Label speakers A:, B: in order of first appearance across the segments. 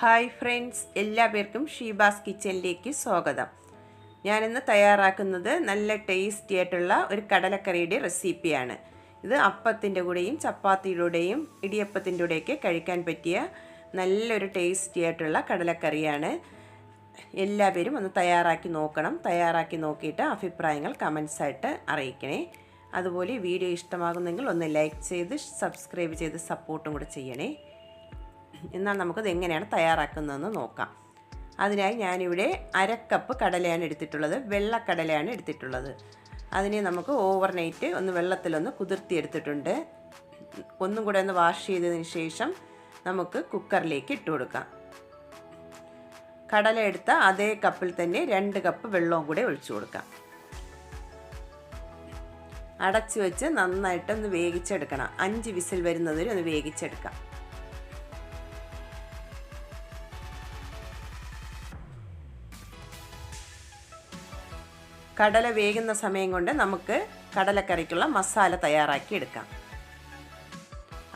A: Hi friends എല്ലാ പേർക്കും ഷീബാസ് കിച്ചണിലേക്ക് സ്വാഗതം. ഞാനിന്ന് തയ്യാറാക്കുന്നത് നല്ല ടേസ്റ്റി ആയിട്ടുള്ള ഒരു കടലക്കറിയുടെ റെസിപ്പിയാണ് ഇത് അപ്പത്തിന്റെ കൂടെയും ചപ്പാത്തിയുടെയും ഇടിയപ്പത്തിന്റെ കൂടെയൊക്കെ കഴിക്കാൻ പറ്റിയ നല്ലൊരു ടേസ്റ്റി ആയിട്ടുള്ള കടലക്കറിയാണ്. എല്ലാവരും ഒന്ന് തയ്യാറാക്കി നോക്കണം. തയ്യാറാക്കി നോക്കിയിട്ട് അഭിപ്രായങ്ങൾ കമൻസായിട്ട് അറിയിക്കണേ. അതുപോലെ വീഡിയോ ഇഷ്ടമാകുന്നെങ്കിൽ ഒന്ന് ലൈക്ക് ചെയ്ത് സബ്സ്ക്രൈബ് ചെയ്ത് സപ്പോർട്ടും കൂടെ ചെയ്യണേ. എന്നാൽ നമുക്കത് എങ്ങനെയാണ് തയ്യാറാക്കുന്നതെന്ന് നോക്കാം. അതിനായി ഞാനിവിടെ അരക്കപ്പ് കടലയാണ് എടുത്തിട്ടുള്ളത്. വെള്ളക്കടലയാണ് എടുത്തിട്ടുള്ളത്. അതിനെ നമുക്ക് ഓവർനൈറ്റ് ഒന്ന് വെള്ളത്തിലൊന്ന് കുതിർത്തിയെടുത്തിട്ടുണ്ട്. ഒന്നും കൂടെ ഒന്ന് വാഷ് ചെയ്തതിന് ശേഷം നമുക്ക് കുക്കറിലേക്ക് ഇട്ട് കൊടുക്കാം. കടല എടുത്ത അതേ കപ്പിൽ തന്നെ രണ്ട് കപ്പ് വെള്ളവും കൂടെ ഒഴിച്ചു കൊടുക്കാം. അടച്ചു വെച്ച് നന്നായിട്ടൊന്ന് വേവിച്ചെടുക്കണം. അഞ്ച് വിസിൽ വരുന്നതുവരെ ഒന്ന് വേവിച്ചെടുക്കാം. കടല വേകുന്ന സമയം കൊണ്ട് നമുക്ക് കടലക്കറിക്കുള്ള മസാല തയ്യാറാക്കി എടുക്കാം.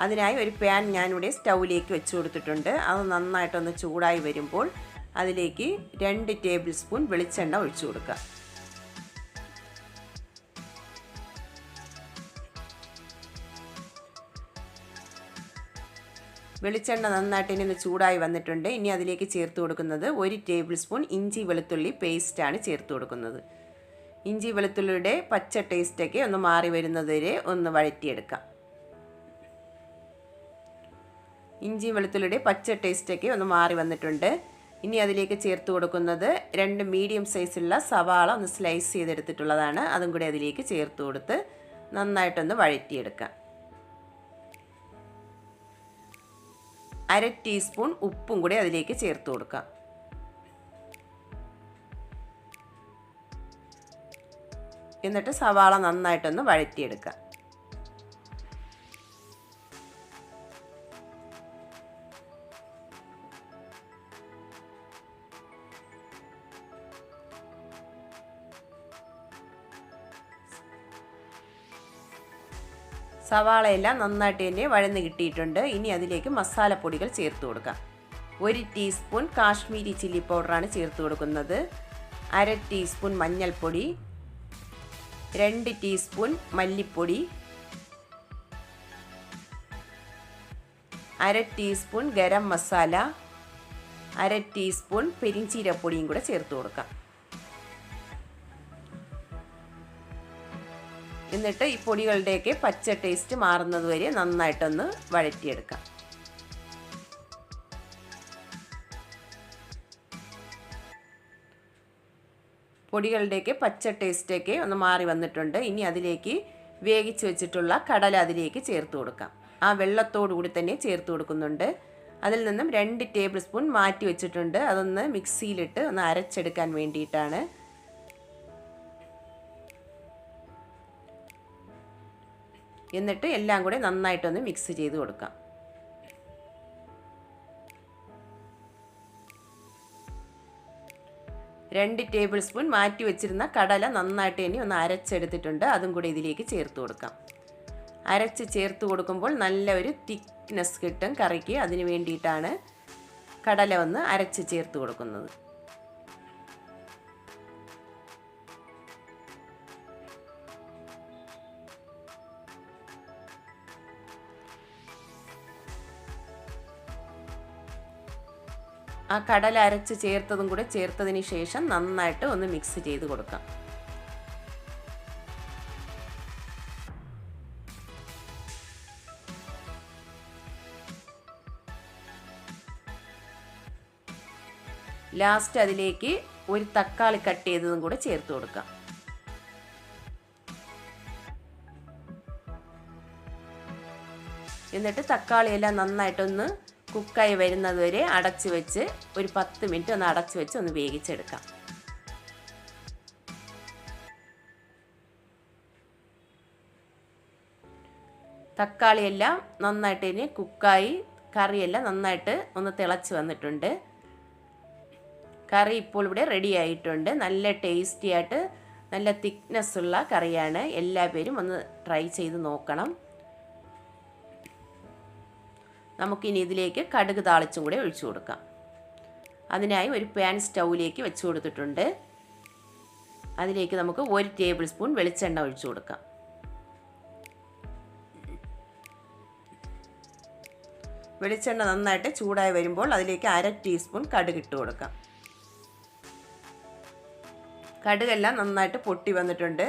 A: അതിനായി ഒരു പാൻ ഞാനിവിടെ സ്റ്റൗവിലേക്ക് വെച്ച് കൊടുത്തിട്ടുണ്ട്. അത് നന്നായിട്ടൊന്ന് ചൂടായി വരുമ്പോൾ അതിലേക്ക് രണ്ട് ടേബിൾ സ്പൂൺ വെളിച്ചെണ്ണ ഒഴിച്ചു കൊടുക്കുക. വെളിച്ചെണ്ണ നന്നായിട്ട് ഇനി ഒന്ന് ചൂടായി വന്നിട്ടുണ്ട്. ഇനി അതിലേക്ക് ചേർത്ത് കൊടുക്കുന്നത് ഒരു ടേബിൾ സ്പൂൺ ഇഞ്ചി വെളുത്തുള്ളി പേസ്റ്റാണ് ചേർത്ത് കൊടുക്കുന്നത്. ഇഞ്ചി വെളുത്തുള്ളിയുടെ പച്ച ടേസ്റ്റൊക്കെ ഒന്ന് മാറി വരുന്നതുവരെ ഒന്ന് വഴറ്റിയെടുക്കാം. ഇഞ്ചി വെളുത്തുള്ളിയുടെ പച്ച ടേസ്റ്റൊക്കെ ഒന്ന് മാറി വന്നിട്ടുണ്ട്. ഇനി അതിലേക്ക് ചേർത്ത് കൊടുക്കുന്നത് രണ്ട് മീഡിയം സൈസുള്ള സവാള ഒന്ന് സ്ലൈസ് ചെയ്തെടുത്തിട്ടുള്ളതാണ്. അതും കൂടി അതിലേക്ക് ചേർത്ത് കൊടുത്ത് നന്നായിട്ടൊന്ന് വഴറ്റിയെടുക്കാം. അര ടീസ്പൂൺ ഉപ്പും കൂടി അതിലേക്ക് ചേർത്ത് കൊടുക്കാം. എന്നിട്ട് സവാള നന്നായിട്ടൊന്ന് വഴറ്റിയെടുക്കുക. സവാളയെല്ലാം നന്നായിട്ട് തന്നെ വഴന്ന് കിട്ടിയിട്ടുണ്ട്. ഇനി അതിലേക്ക് മസാലപ്പൊടികൾ ചേർത്ത് കൊടുക്കാം. ഒരു ടീസ്പൂൺ കാശ്മീരി ചില്ലി പൗഡറാണ് ചേർത്ത് കൊടുക്കുന്നത്. അര ടീസ്പൂൺ മഞ്ഞൾപ്പൊടി രണ്ട് ടീസ്പൂൺ മല്ലിപ്പൊടി അര ടീസ്പൂൺ ഗരം മസാല അര ടീസ്പൂൺ പെരിഞ്ചീരപ്പൊടിയും കൂടെ ചേർത്ത് കൊടുക്കാം. എന്നിട്ട് ഈ പൊടികളുടെയൊക്കെ പച്ച ടേസ്റ്റ് മാറുന്നത് വരെ നന്നായിട്ടൊന്ന് വഴറ്റിയെടുക്കാം. പൊടികളുടെയൊക്കെ പച്ച ടേസ്റ്റൊക്കെ ഒന്ന് മാറി വന്നിട്ടുണ്ട്. ഇനി അതിലേക്ക് വേവിച്ച് വെച്ചിട്ടുള്ള കടല അതിലേക്ക് ചേർത്ത് കൊടുക്കാം. ആ വെള്ളത്തോടു കൂടി തന്നെ ചേർത്ത് കൊടുക്കുന്നുണ്ട്. അതിൽ നിന്നും രണ്ട് ടേബിൾ സ്പൂൺ മാറ്റി വെച്ചിട്ടുണ്ട്. അതൊന്ന് മിക്സിയിലിട്ട് ഒന്ന് അരച്ചെടുക്കാൻ വേണ്ടിയിട്ടാണ്. എന്നിട്ട് എല്ലാം കൂടെ നന്നായിട്ടൊന്ന് മിക്സ് ചെയ്ത് കൊടുക്കാം. രണ്ട് ടേബിൾ സ്പൂൺ മാറ്റി വെച്ചിരുന്ന കടല നന്നായിട്ട് ഇനി ഒന്ന് അരച്ചെടുത്തിട്ടുണ്ട്. അതും കൂടി ഇതിലേക്ക് ചേർത്ത് കൊടുക്കാം. അരച്ച് ചേർത്ത് കൊടുക്കുമ്പോൾ നല്ല ഒരു തിക്നെസ് കിട്ടും കറിക്ക്. അതിന് വേണ്ടിയിട്ടാണ് കടല ഒന്ന് അരച്ച് ചേർത്ത് കൊടുക്കുന്നത്. ആ കടല അരച്ച് ചേർത്തതും കൂടെ ചേർത്തതിന് ശേഷം നന്നായിട്ട് ഒന്ന് മിക്സ് ചെയ്ത് കൊടുക്കാം. ലാസ്റ്റ് അതിലേക്ക് ഒരു തക്കാളി കട്ട് ചെയ്തതും കൂടെ ചേർത്ത് കൊടുക്കാം. എന്നിട്ട് തക്കാളിയെല്ലാം നന്നായിട്ടൊന്ന് കുക്കായി വരുന്നത് വരെ അടച്ച് വെച്ച് ഒരു പത്ത് മിനിറ്റ് ഒന്ന് അടച്ച് വെച്ച് ഒന്ന് വേവിച്ചെടുക്കാം. തക്കാളിയെല്ലാം നന്നായിട്ട് ഇനി കുക്കായി കറിയെല്ലാം നന്നായിട്ട് ഒന്ന് തിളച്ച് വന്നിട്ടുണ്ട്. കറി ഇപ്പോൾ ഇവിടെ റെഡി ആയിട്ടുണ്ട്. നല്ല ടേസ്റ്റി ആയിട്ട് നല്ല തിക്നെസ്സുള്ള കറിയാണ്. എല്ലാ പേരും ഒന്ന് ട്രൈ ചെയ്ത് നോക്കണം. നമുക്കിനി ഇതിലേക്ക് കടുക് താളിച്ചും കൂടെ ഒഴിച്ചു കൊടുക്കാം. അതിനായി ഒരു പാൻ സ്റ്റൗവിലേക്ക് വെച്ച് കൊടുത്തിട്ടുണ്ട്. അതിലേക്ക് നമുക്ക് ഒരു ടേബിൾ സ്പൂൺ വെളിച്ചെണ്ണ ഒഴിച്ചു കൊടുക്കാം. വെളിച്ചെണ്ണ നന്നായിട്ട് ചൂടായി വരുമ്പോൾ അതിലേക്ക് അര ടീസ്പൂൺ കടുക് ഇട്ട് കൊടുക്കാം. കടുകെല്ലാം നന്നായിട്ട് പൊട്ടി വന്നിട്ടുണ്ട്.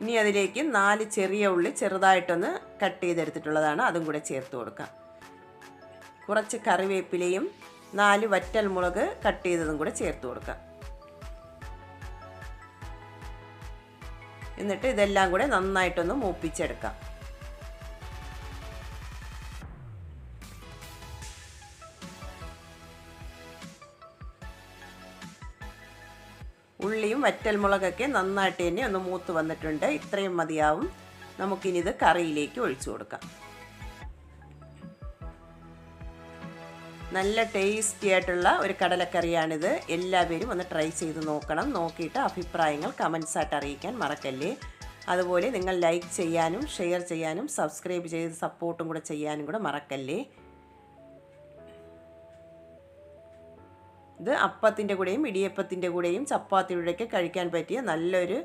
A: ഇനി അതിലേക്ക് നാല് ചെറിയ ഉള്ളി ചെറുതായിട്ടൊന്ന് കട്ട് ചെയ്തെടുത്തിട്ടുള്ളതാണ്. അതും കൂടെ ചേർത്ത് കൊടുക്കാം. കുറച്ച് കറിവേപ്പിലയും നാല് വറ്റൽ മുളക് കട്ട് ചെയ്തതും കൂടെ ചേർത്ത് കൊടുക്കുക എന്നിട്ട് ഇതെല്ലാം കൂടെ നന്നായിട്ടൊന്ന് മൂപ്പിച്ചെടുക്കാം. ഉള്ളിയും വറ്റൽമുളകൊക്കെ നന്നായിട്ട് തന്നെ ഒന്ന് മൂത്ത് വന്നിട്ടുണ്ട്. ഇത്രയും മതിയാവും. നമുക്കിനി ഇത് കറിയിലേക്ക് ഒഴിച്ചു കൊടുക്കാം. നല്ല ടേസ്റ്റി ആയിട്ടുള്ള ഒരു കടലക്കറിയാണിത്. എല്ലാവരും ഒന്ന് ട്രൈ ചെയ്ത് നോക്കണം. നോക്കിയിട്ട് അഭിപ്രായങ്ങൾ കമൻസ് ആയിട്ട് അറിയിക്കാൻ മറക്കല്ലേ. അതുപോലെ നിങ്ങൾ ലൈക്ക് ചെയ്യാനും ഷെയർ ചെയ്യാനും സബ്സ്ക്രൈബ് ചെയ്ത് സപ്പോർട്ടും കൂടെ ചെയ്യാനും കൂടെ മറക്കല്ലേ. ഇത് അപ്പത്തിന്റെ കൂടെയും ഇടിയപ്പത്തിന്റെ കൂടെയും ചപ്പാത്തിയുടെയൊക്കെ കഴിക്കാൻ പറ്റിയ നല്ലൊരു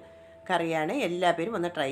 A: കറിയാണ്. എല്ലാവരും ഒന്ന് ട്രൈ